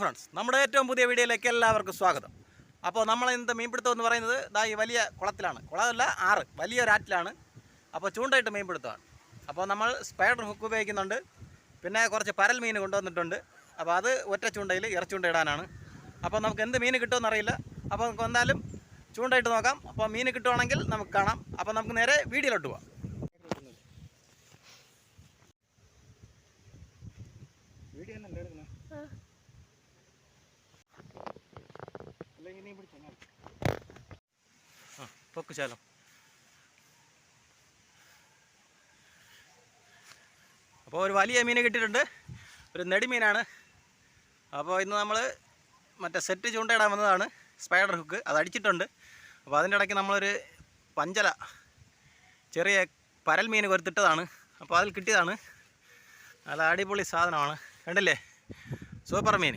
Friends നമ്മുടെ ഏറ്റവും പുതിയ വീഡിയോയിലേക്ക് എല്ലാവർക്കും സ്വാഗതം. അപ്പോൾ നമ്മൾ ഇന്നത്തെ മീൻപിടുത്തം എന്ന് പറയുന്നത് ഇതാ ഈ വലിയ കുളത്തിലാണ്. കുളമല്ല ആറ്. വലിയൊരാറ്റിലാണ് അപ്പോൾ ചൂണ്ടയിട്ട് മീൻപിടുത്തമാണ്. അപ്പോൾ നമ്മൾ സ്പൈഡർ ഹുക്ക് ഉപയോഗിക്കുന്നുണ്ട്. പിന്നെ കുറച്ച് പരൽ മീൻ കൊണ്ടുവന്നിട്ടുണ്ട്. അപ്പോൾ അത് ഒറ്റ ചൂണ്ടയിൽ ഇറച്ചൂണ്ട ഇടാനാണ് അപ്പോൾ നമുക്ക് എന്ത് മീൻ കിട്ടുമെന്ന് അറിയില്ല. അപ്പോൾ നമുക്ക് എന്തായാലും ചൂണ്ടയിട്ട് നോക്കാം. അപ്പോൾ മീൻ കിട്ടുവാണെങ്കിൽ നമുക്ക് കാണാം. അപ്പോൾ നമുക്ക് നേരെ വീഡിയോയിലോട്ട് പോവാം. വീഡിയോ തന്നെ പൊക്ക് ശാലം അപ്പോൾ ഒരു വലിയ മീനെ കിട്ടിയിട്ടുണ്ട്. ഒരു നെടിമീനാണ്. അപ്പോൾ ഇന്ന് നമ്മൾ മറ്റേ സെറ്റ് ചൂണ്ടയിടാൻ വന്നതാണ്. സ്പൈഡർ ഹുക്ക് അത് അടിച്ചിട്ടുണ്ട്. അപ്പോൾ അതിന്റെ ഇടയ്ക്ക് നമ്മളൊരു പഞ്ചല ചെറിയ പരൽ മീൻ കൊരുത്തിട്ടതാണ്. അപ്പോൾ അതിൽ കിട്ടിയതാണ്. നല്ല അടിപൊളി സാധനമാണ്. കണ്ടില്ലേ? സൂപ്പർ മീൻ.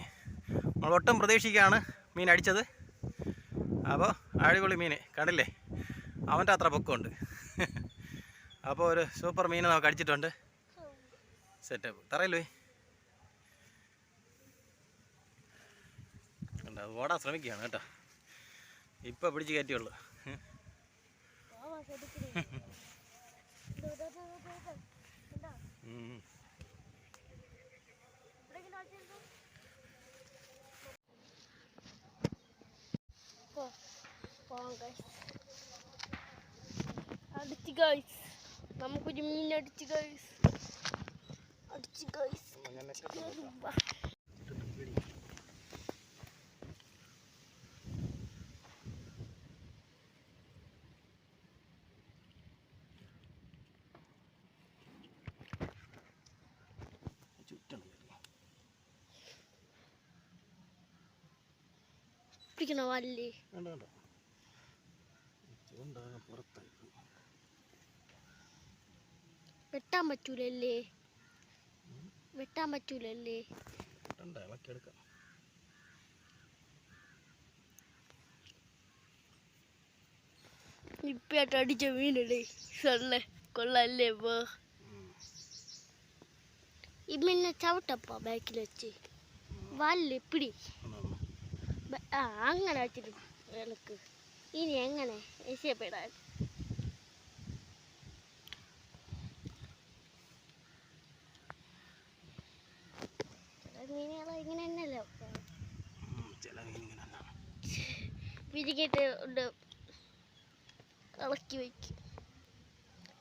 നമ്മൾ ഒട്ടും പ്രതീക്ഷിക്കുകയാണ് മീൻ അടിച്ചത്. അപ്പോൾ അടിപൊളി മീൻ കണ്ടില്ലേ? അവന്റെ അത്ര പൊക്കമുണ്ട്. അപ്പോൾ ഒരു സൂപ്പർ മീൻ നമുക്ക് അടിച്ചിട്ടുണ്ട്. സെറ്റപ്പ് തറയില്ലേ? അത് ഓടാൻ ശ്രമിക്കുകയാണ് കേട്ടോ. ഇപ്പം പിടിച്ച് കയറ്റിയുള്ളൂ. അടിച്ച് ഗൈസ് നമുക്കൊരു മീൻ അടിച്ച് ഗൈസ് അടിച്ച് ഗൈസ് പിടിക്കണ വല്ലേ? വേണ്ട വേണ്ട ചൂണ്ട പുറത്തായി വെട്ടാൻ പറ്റൂലല്ലേ വെട്ടാൻ പറ്റൂലല്ലേ വേണ്ട ഇളക്കിയെടുക്കാം ഇപ്പായിട്ട് അടിച്ച മീനല്ലേ സല്ലേ കൊള്ളല്ലേ പോ ഈ മീനെ ചവിട്ടപ്പോ ബാക്കിൽ വെച്ച് വല്ല് പിടി ബ- ആ അങ്ങനെ വെച്ചിട്ട് എനക്ക് ഇനി എങ്ങനെ രക്ഷപ്പെടാൻ? മീനുകൾ ഇങ്ങനെ തന്നെയല്ലേ ചില മീൻ ഇങ്ങനെ തന്നെയാണ് പിരികിട്ട് ഉണ്ട് ഇളക്കി വയ്ക്കും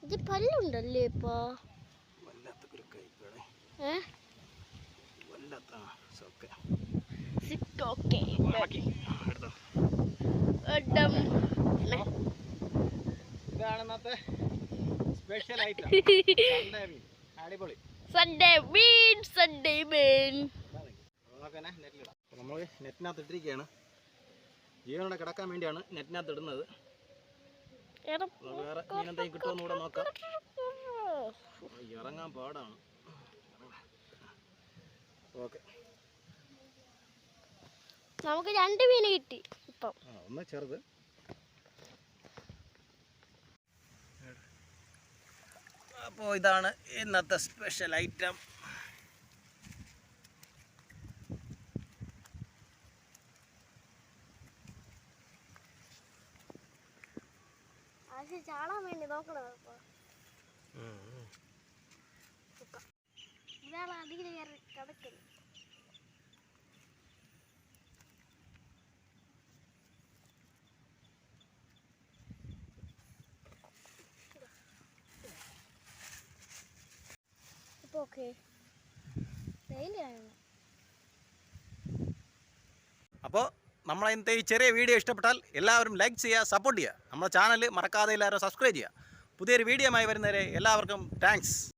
ഇത് പല്ലുണ്ടല്ലേ ഇപ്പൊ? വല്ലാത്ത വല്ലാത്ത ഇതാണ് ഇന്നത്തെ സ്പെഷ്യൽ ഐറ്റം അടിപൊളി. സൺഡേ മീൻ സൺഡേ മീൻ നമ്മൾ നെറ്റിനകത്ത് ഇട്ടിരിക്കുകയാണ്. ജീവനോടെ കിടക്കാൻ വേണ്ടിയാണ് നെറ്റിനകത്ത് ഇടുന്നത്. വേറെ കിട്ടുമെന്ന് കൂടെ നോക്കാം. ഇറങ്ങാൻ പാടാണ്. ഓക്കെ. നമുക്ക് രണ്ട് മീൻ കിട്ടി. ഒന്ന് ചെറുത്. അപ്പോൾ ഇതാണ് ഇന്നത്തെ സ്പെഷ്യൽ ഐറ്റം ചാടാൻ വേണ്ടി നോക്കണം ഇതാണ് അധികം കയറി കിടക്കുന്നു ഡെയിലി അപ്പോൾ നമ്മളെ ഇന്നത്തെ ഈ ചെറിയ വീഡിയോ ഇഷ്ടപ്പെട്ടാൽ എല്ലാവരും ലൈക്ക് ചെയ്യുക സപ്പോർട്ട് ചെയ്യുക. നമ്മുടെ ചാനൽ മറക്കാതെ എല്ലാവരും സബ്സ്ക്രൈബ് ചെയ്യുക. പുതിയൊരു വീഡിയോ ആയി വരുന്നവരെ എല്ലാവർക്കും താങ്ക്സ്